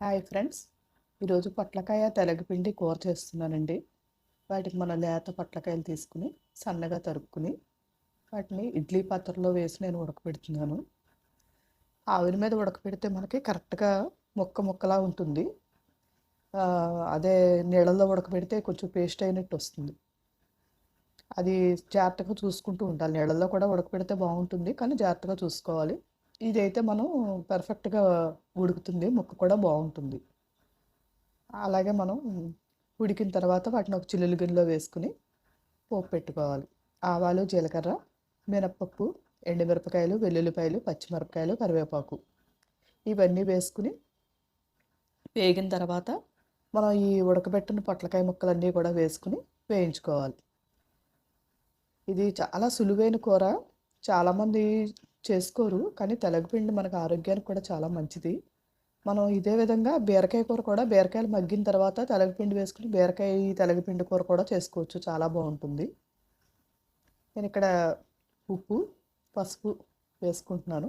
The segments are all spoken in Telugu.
హాయ్ ఫ్రెండ్స్ ఈరోజు పొట్లకాయ తెలగపిండి కూర చేస్తున్నానండి. వాటికి మన లేత పొట్లకాయలు తీసుకుని సన్నగా తరుక్కుని వాటిని ఇడ్లీ పాత్రలో వేసి నేను ఉడకపెడుతున్నాను ఆవిరి మీద ఉడకపెడితే మనకి కరెక్ట్గా ముక్క ముక్కలా ఉంటుంది. అదే నీళ్ళల్లో ఉడకపెడితే కొంచెం పేస్ట్ అయినట్టు వస్తుంది. అది జాగ్రత్తగా చూసుకుంటూ ఉండాలి. నీళ్ళల్లో కూడా ఉడకపెడితే బాగుంటుంది. కానీ జాగ్రత్తగా చూసుకోవాలి. ఇదైతే మనం పర్ఫెక్ట్గా ఉడుకుతుంది ముక్క కూడా బాగుంటుంది. అలాగే మనం ఉడికిన తర్వాత వాటిని ఒక చిల్లులు గిన్నెలో వేసుకుని పోపు పెట్టుకోవాలి. ఆవాలు జీలకర్ర మినప్పప్పు ఎండుమిరపకాయలు వెల్లుల్లిపాయలు పచ్చిమిరపకాయలు కరివేపాకు ఇవన్నీ వేసుకుని వేగిన తర్వాత మనం ఈ ఉడకబెట్టిన పొట్లకాయ ముక్కలన్నీ కూడా వేసుకుని వేయించుకోవాలి. ఇది చాలా సులువైన కూర. చాలామంది చేసుకోరు. కానీ తెలగపిండి మనకు ఆరోగ్యానికి కూడా చాలా మంచిది. మనం ఇదే విధంగా బీరకాయ కూర కూడా బీరకాయలు మగ్గిన తర్వాత తెలగపిండి వేసుకుని బీరకాయ తెలగపిండి కూర కూడా చేసుకోవచ్చు. చాలా బాగుంటుంది. నేను ఇక్కడ ఉప్పు పసుపు వేసుకుంటున్నాను.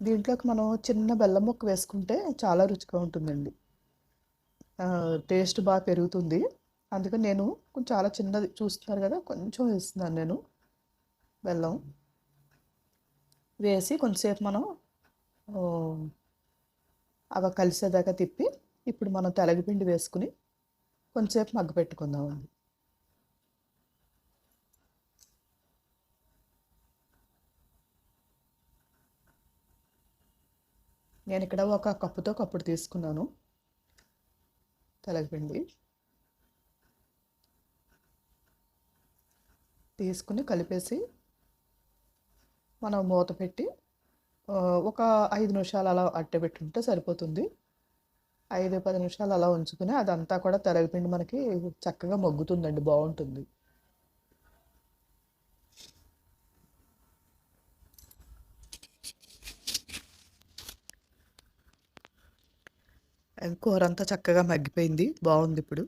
దీంట్లోకి మనం చిన్న బెల్లం ముక్క వేసుకుంటే చాలా రుచిగా ఉంటుందండి. టేస్ట్ బాగా పెరుగుతుంది. అందుకని నేను కొంచెం చాలా చిన్నది చూస్తున్నారు కదా కొంచెం వేస్తున్నాను నేను. బెల్లం వేసి కొంతసేపు మనం అవి కలిసేదాకా తిప్పి ఇప్పుడు మనం తెలగపిండి వేసుకుని కొంతసేపు మగ్గ పెట్టుకుందామండి నేను ఇక్కడ ఒక కప్పుతో కప్పుడు తీసుకున్నాను తెలగపిండి. తీసుకుని కలిపేసి మనం మూత పెట్టి ఒక ఐదు నిమిషాలు అలా అట్టే పెట్టుంటే సరిపోతుంది. ఐదు పది నిమిషాలు అలా ఉంచుకుని అదంతా కూడా తెలగపిండి మనకి చక్కగా మగ్గుతుందండి బాగుంటుంది. కూర అంతా చక్కగా మగ్గిపోయింది బాగుంది ఇప్పుడు.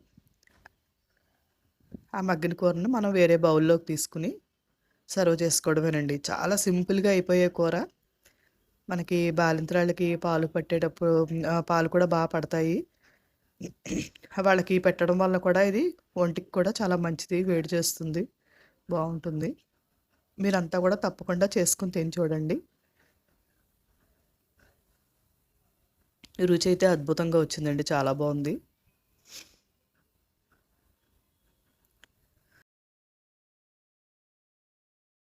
ఆ మగ్గిన కూరను మనం వేరే బౌల్లోకి తీసుకుని సర్వ్ చేసుకోవడమేనండి. చాలా సింపుల్గా అయిపోయే కూర. మనకి బాలింతరాళ్ళకి పాలు పట్టేటప్పుడు పాలు కూడా బాగా పడతాయి. వాళ్ళకి పెట్టడం వల్ల కూడా ఇది ఒంటికి కూడా చాలా మంచిది వేడి చేస్తుంది బాగుంటుంది. మీరంతా కూడా తప్పకుండా చేసుకుని తిని చూడండి. రుచి అయితే అద్భుతంగా వచ్చిందండి. చాలా బాగుంది.